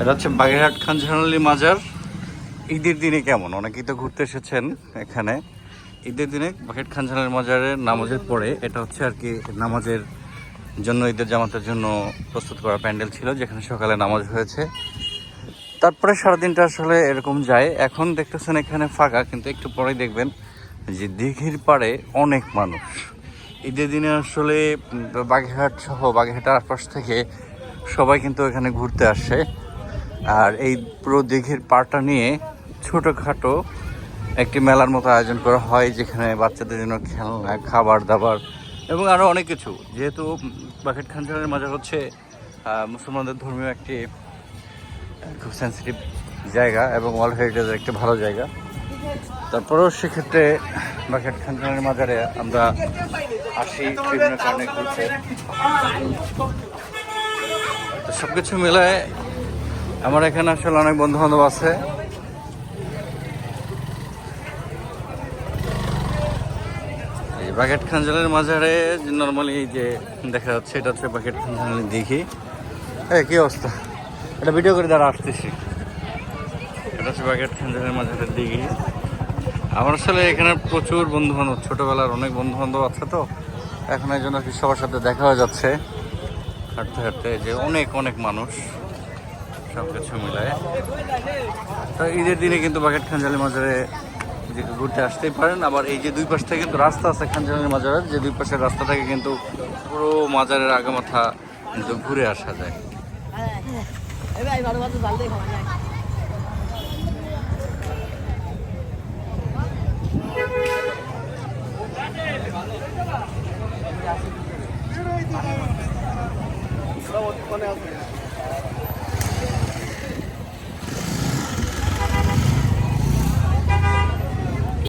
এটা হচ্ছে বাগেরহাট খানঝানালি মাজার। ঈদের দিনে কেমন? অনেকেই তো ঘুরতে এসেছেন এখানে। ঈদের দিনে বাগেরহাট খানঝানালি মাজারের নামাজের পরে এটা হচ্ছে আর কি নামাজের জন্য, ঈদের জামাতের জন্য প্রস্তুত করা প্যান্ডেল ছিল, যেখানে সকালে নামাজ হয়েছে। তারপরে সারাদিনটা আসলে এরকম যায়। এখন দেখতেছেন এখানে ফাঁকা, কিন্তু একটু পরেই দেখবেন যে দিঘির পাড়ে অনেক মানুষ। ঈদের দিনে আসলে বাগেরহাট সহ বাগেরহাটের আশপাশ থেকে সবাই কিন্তু এখানে ঘুরতে আসে। আর এই পুরো দিঘির পাড়টা নিয়ে ছোটোখাটো একটি মেলার মতো আয়োজন করা হয়, যেখানে বাচ্চাদের জন্য খেলনা খাবার দাবার এবং আরও অনেক কিছু। যেহেতু বাকেট খানজানের মাঝে হচ্ছে মুসলমানদের ধর্মীয় একটি খুব সেন্সিটিভ জায়গা এবং ওয়ার্ল্ড হেরিটেজের একটি ভালো জায়গা। তারপরেও সেক্ষেত্রে বাকেট খানজানের মাজারে আমরা আসি, বিভিন্ন কারণে সব কিছু মিলায় আমার এখানে আসলে অনেক বন্ধু বান্ধব আছে বাকেট খানজানের মাজারে নর্মালি যে দেখা যাচ্ছে, এটা হচ্ছে বাকেট খানজানের দিঘি হ্যাঁ কি অবস্থা? এটা ভিডিও করে দ্বারা আসতেছি। এটা হচ্ছে বাকেট খানজানের মাজারের দিঘি। আমার আসলে এখানে প্রচুর বন্ধু বান্ধব ছোটোবেলার অনেক বন্ধু বান্ধব আছে তো। এখন এই জন্য সবার সাথে দেখা হয়ে যাচ্ছে। হাঁটতে হাঁটতে যে অনেক অনেক মানুষ। সব কিছু মিলায়। তো ঈদের দিনে কিন্তু বাকেট খানজালি মাজারে যে ঘুরতে আসতেই পারেন। আবার এই যে দুই পাশ থেকে কিন্তু রাস্তা আছে খানজালি মাজারের, যে দুই পাশের রাস্তা থেকে কিন্তু পুরো মাজারের আগামাথা কিন্তু ঘুরে আসা যায়। এই